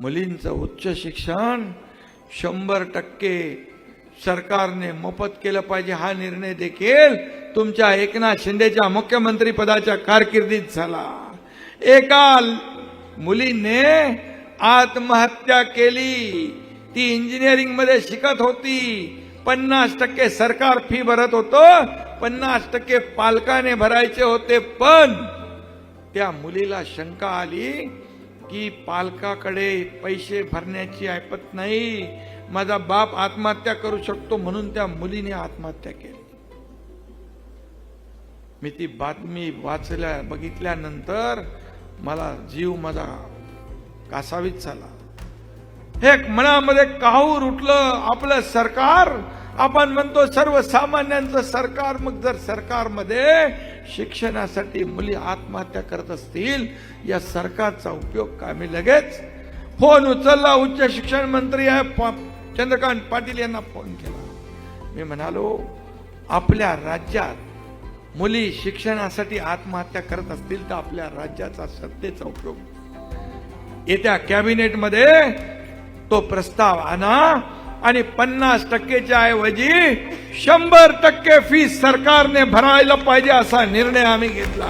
मुलींचं उच्च शिक्षण शंभर टक्के सरकारने मोफत केलं पाहिजे हा निर्णय देखील तुमच्या एकनाथ शिंदेच्या मुख्यमंत्री पदाच्या कारकिर्दीत झाला. एका मुलीने आत्महत्या केली. ती इंजिनिअरिंगमध्ये शिकत होती. पन्नास टक्के सरकार फी भरत होतं. पन्नास टक्के पालकाने भरायचे होते. पण त्या मुलीला शंका आली. की पालकाकडे पैसे भरण्याची ऐपत नाही. माझा बाप आत्महत्या करू शकतो म्हणून त्या मुलीने आत्महत्या केली. मी ती बातमी वाचल्या बघितल्यानंतर मला जीव माझा कासावीत झाला. हे मनामध्ये काहूर उठलं आपलं सरकार आपण म्हणतो सर्वसामान्यांचं सरकार मग जर सरकारमध्ये शिक्षणासाठी मुली आत्महत्या करत असतील या सरकारचा उपयोग कामी लगेच फोन उचलला. उच्च शिक्षण मंत्री आहे प- चंद्रकांत पाटील यांना फोन केला. मी म्हणालो आपल्या राज्यात मुली शिक्षणासाठी आत्महत्या करत असतील तर आपल्या राज्याचा सत्तेचा उपयोग. येत्या कॅबिनेटमध्ये तो प्रस्ताव आणा. आणि पन्नास टक्केच्या ऐवजी शंभर टक्के फी सरकारने भरायला पाहिजे असा निर्णय आम्ही घेतला.